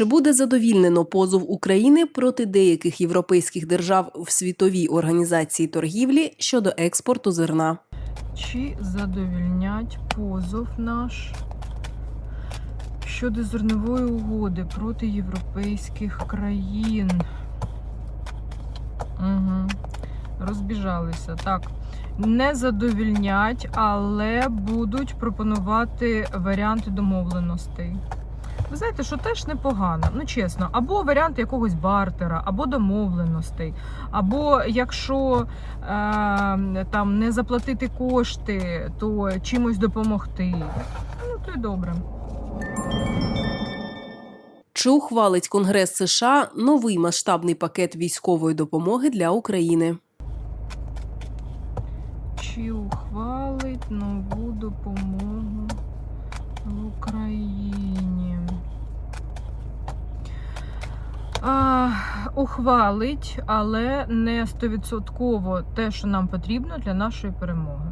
Чи буде задовільнено позов України проти деяких європейських держав в світовій організації торгівлі щодо експорту зерна? Чи задовільнять позов наш щодо зернової угоди проти європейських країн? Угу. Розбіжалися. Так. Не задовільнять, але будуть пропонувати варіанти домовленостей. Ви знаєте, що теж непогано, ну чесно, або варіант якогось бартера, або домовленостей, або якщо е, там не заплатити кошти, то чимось допомогти. Ну, то й добре. Чи ухвалить Конгрес США новий масштабний пакет військової допомоги для України? Чи ухвалить нову допомогу в Україні? А, ухвалить, але не стовідсотково те, що нам потрібно для нашої перемоги.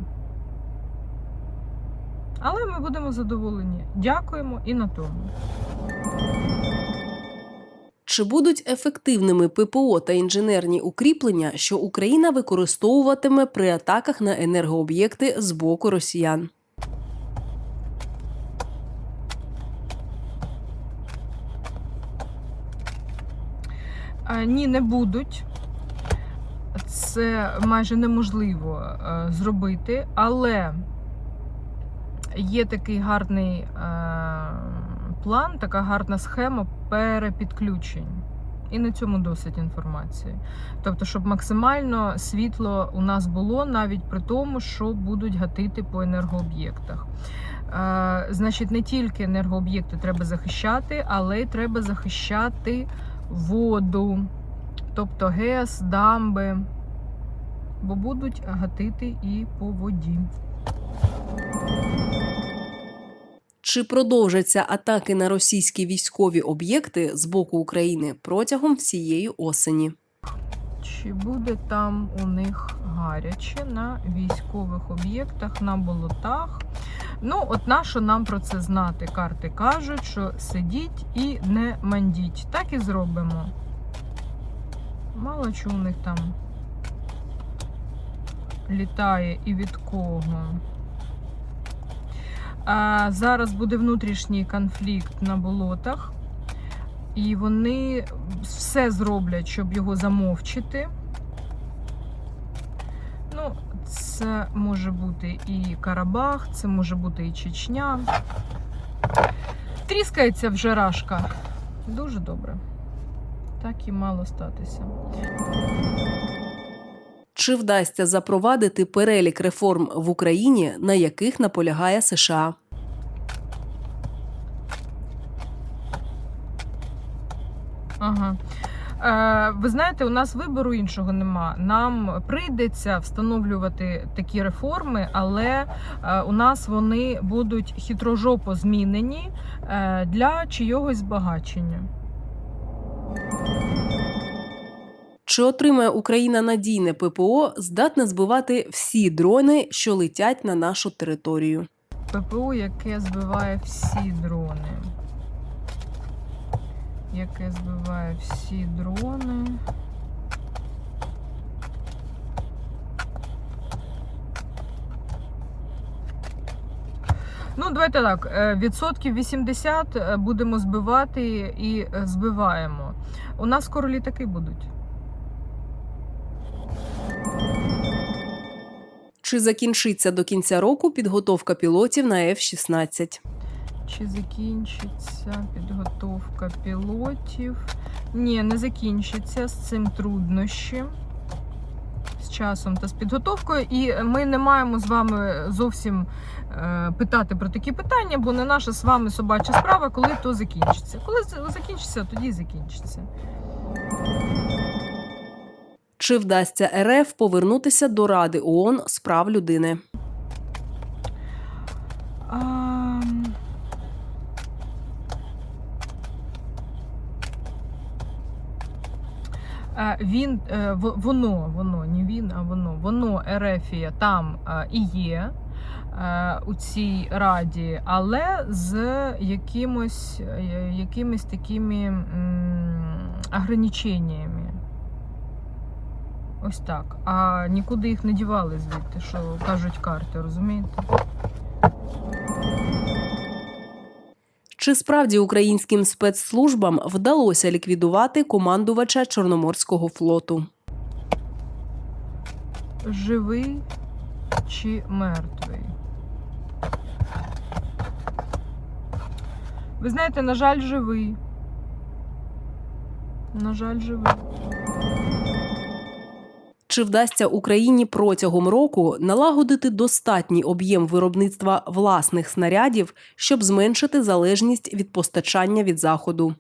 Але ми будемо задоволені. Дякуємо і на тому. Чи будуть ефективними ППО та інженерні укріплення, що Україна використовуватиме при атаках на енергооб'єкти з боку росіян? Ні, не будуть. Це майже неможливо е, зробити, але є такий гарний е, план, така гарна схема перепідключень. І на цьому досить інформації. Тобто, щоб максимально світло у нас було, навіть при тому, що будуть гатити по енергооб'єктах. Е, значить, не тільки енергооб'єкти треба захищати, але й треба захищати воду, тобто ГЕС, дамби, бо будуть гатити і по воді. Чи продовжаться атаки на російські військові об'єкти з боку України протягом всієї осені? Чи буде там у них гаряче на військових об'єктах, на болотах? Ну, от нащо нам про це знати? Карти кажуть, що сидіть і не мандіть. Так і зробимо. Мало чого у них там літає і від кого. А зараз буде внутрішній конфлікт на болотах, і вони все зроблять, щоб його замовчити. Ну, це може бути і Карабах, це може бути і Чечня. Тріскається вже рашка. Дуже добре. Так і мало статися. Чи вдасться запровадити перелік реформ в Україні, на яких наполягає США? Ага. Е, ви знаєте, у нас вибору іншого нема. Нам прийдеться встановлювати такі реформи, але е, у нас вони будуть хитрожопо змінені е, для чийогось збагачення. Чи отримає Україна надійне ППО, здатне збивати всі дрони, що летять на нашу територію? ППО, яке збиває всі дрони. Яке збиває всі дрони. Ну, давайте так. е, Відсотків 80 е, будемо збивати і е, збиваємо. У нас скоро літаки будуть. Чи закінчиться до кінця року підготовка пілотів на F-16? Чи закінчиться підготовка пілотів? Ні, не закінчиться з цим труднощі. З часом та з підготовкою. І ми не маємо з вами зовсім е, питати про такі питання, бо не наша з вами собача справа, коли то закінчиться. Коли закінчиться, тоді закінчиться. Чи вдасться РФ повернутися до Ради ООН з прав людини? А... Він е, воно, воно, не він, а воно, воно Ерефія там е, і є. е, у цій раді, але з якимось, якимись такими ограниченнями. Ось так. А нікуди їх не дівали звідти, що кажуть карти, розумієте? Чи справді українським спецслужбам вдалося ліквідувати командувача Чорноморського флоту? Живий чи мертвий? Ви знаєте, на жаль, живий. На жаль, живий. Чи вдасться Україні протягом року налагодити достатній об'єм виробництва власних снарядів, щоб зменшити залежність від постачання від заходу?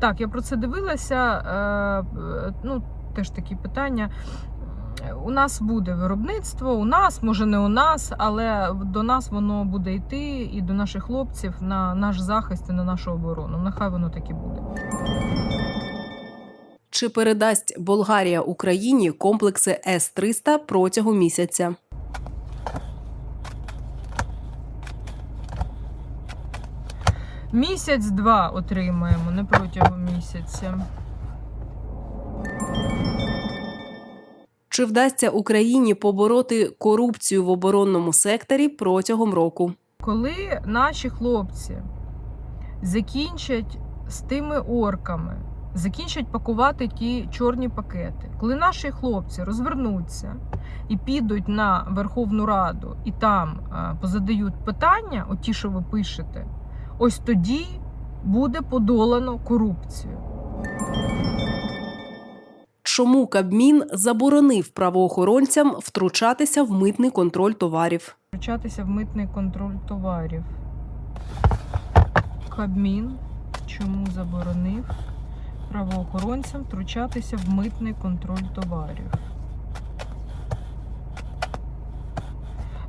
Так, я про це дивилася. Е, е, ну, теж такі питання. У нас буде виробництво, у нас, може не у нас, але до нас воно буде йти і до наших хлопців на наш захист і на нашу оборону. Нехай воно так і буде. Чи передасть Болгарія Україні комплекси С-300 протягом місяця? Місяць-два отримаємо, не протягом місяця. Чи вдасться Україні побороти корупцію в оборонному секторі протягом року? Коли наші хлопці закінчать з тими орками, закінчать пакувати ті чорні пакети, коли наші хлопці розвернуться і підуть на Верховну Раду і там е, позадають питання, оті, що ви пишете, ось тоді буде подолано корупцію. Чому Кабмін заборонив правоохоронцям втручатися в митний контроль товарів? Включатися в митний контроль товарів. Кабмін чому заборонив правоохоронцям втручатися в митний контроль товарів?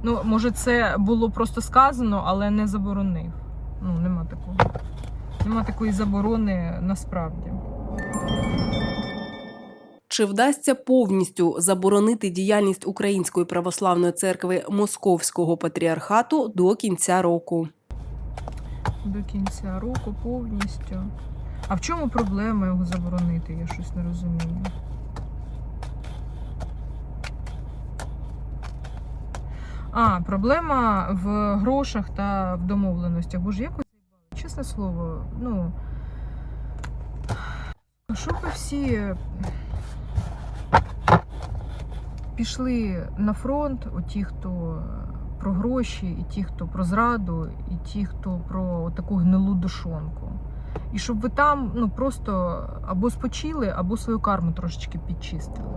Ну, може, це було просто сказано, але не заборонив. Ну, нема такого. Нема такої заборони насправді. Чи вдасться повністю заборонити діяльність Української православної церкви Московського патріархату до кінця року? До кінця року повністю. А в чому проблема його заборонити? Я щось не розумію. А, проблема в грошах та в домовленостях. Боже, як ви заїбали? Чесне слово, ну. Щоб ви всі пішли на фронт, оті, хто про гроші, і ті, хто про зраду, і ті, хто про таку гнилу душонку. І щоб ви там ну просто або спочили, або свою карму трошечки підчистили.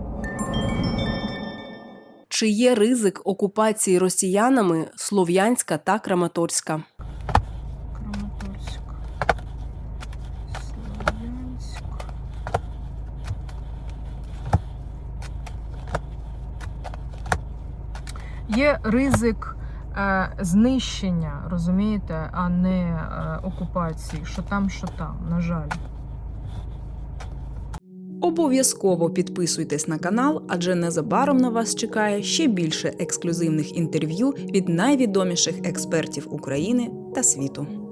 Чи є ризик окупації росіянами Слов'янська та Краматорська? Слов'янськ. Є ризик знищення, розумієте, а не е, окупації. Що там, що там, на жаль. Обов'язково підписуйтесь на канал, адже незабаром на вас чекає ще більше ексклюзивних інтерв'ю від найвідоміших експертів України та світу.